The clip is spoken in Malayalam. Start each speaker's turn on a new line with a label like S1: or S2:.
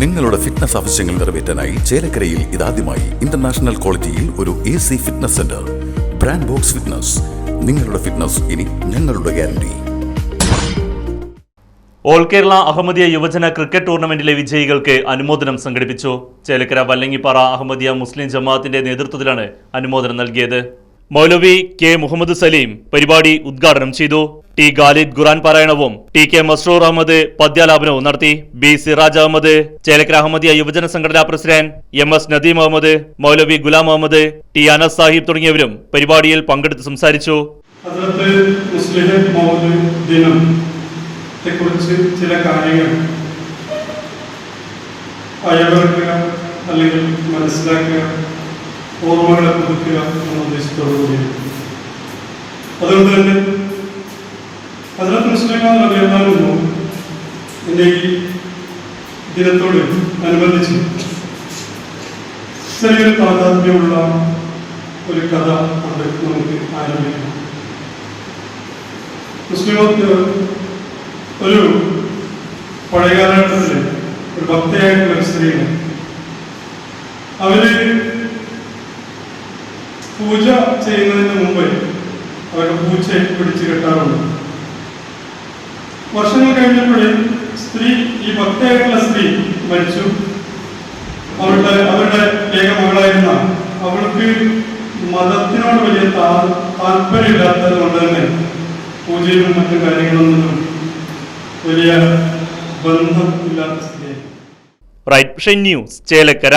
S1: നിങ്ങളുടെ ഫിറ്റ്നസ് ആവശ്യങ്ങൾ നിറവേറ്റാനായി ചേലക്കരയിൽ ഇതാദ്യമായി ഇന്റർനാഷണൽ ക്വാളിറ്റിയിൽ ഒരു A C fitness centre brand box fitness നിങ്ങളുടെ ഫിറ്റ്നസ് ഇനി ഞങ്ങളുടെ ഗ്യാരണ്ടി
S2: ഓൾ കേരള അഹമ്മദിയ യുവജന ക്രിക്കറ്റ് ടൂർണമെന്റിലെ വിജയികൾക്ക് അനുമോദനം സംഘടിപ്പിച്ചു. ചേലക്കര വല്ലങ്ങിപ്പാറ അഹമ്മദിയ മുസ്ലിം ജമാഅത്തിന്റെ നേതൃത്വത്തിലാണ് അനുമോദനം നൽകിയത്. മൗലവി കെ മുഹമ്മദ് സലീം പരിപാടി ഉദ്ഘാടനം ചെയ്തു. ടി ഖാലിദ് ഖുറാൻ പാരായണവും ടി കെ മസ്റൂർ അഹമ്മദ് പദ്യാലാപനവും നടത്തി. ബി സിറാജ് അഹമ്മദ് ചേലക്കര അഹമ്മദിയ യുവജന സംഘടനാ president M S Nadeem Ahmed Maulvi Ghulam Ahmed T Anas Sahib തുടങ്ങിയവരും പരിപാടിയിൽ പങ്കെടുത്ത് സംസാരിച്ചു.
S3: ചില കാര്യങ്ങൾ അയവിറക്കുക അല്ലെങ്കിൽ മനസ്സിലാക്കുക ഓർമ്മകളെ പുതുക്കുക എന്ന ഉദ്ദേശത്തോടുകൂടി അതുകൊണ്ട് തന്നെ അതിനകത്ത് മുസ്ലിം അറിയാമായിരുന്നു എന്റെ ഈ ദിനത്തോട് അനുബന്ധിച്ച് ചെറിയൊരു താതാത്മ്യമുള്ള ഒരു കഥ കൊണ്ട് നമുക്ക് ആരംഭിക്കാം. മുസ്ലിമോക്ക് ഒരു പഴയ കാലഘട്ടത്തിൽ ഒരു ഭക്തയായിട്ടുള്ള ഒരു സ്ത്രീയാണ് അവർ പൂജ ചെയ്യുന്നതിന് മുമ്പ് അവരുടെ പൂച്ചയെ പിടിച്ചു കെട്ടാറുണ്ട്. വർഷങ്ങൾ കഴിഞ്ഞപ്പോഴേ സ്ത്രീ ഈ ഭക്തയായിട്ടുള്ള സ്ത്രീ മരിച്ചു. അവരുടെ അവരുടെ ഏക മകളായിരുന്ന അവൾക്ക് മതത്തിനോട് വലിയ താ- താല്പര്യമില്ലാത്തത് കൊണ്ട് തന്നെ പൂജയിലും മറ്റു കാര്യങ്ങളൊന്നും വലിയ ബന്ധമില്ലാത്ത ഇല്ലാത്ത
S2: റൈറ്റ് ഷൻ ന്യൂസ് ചേലക്കര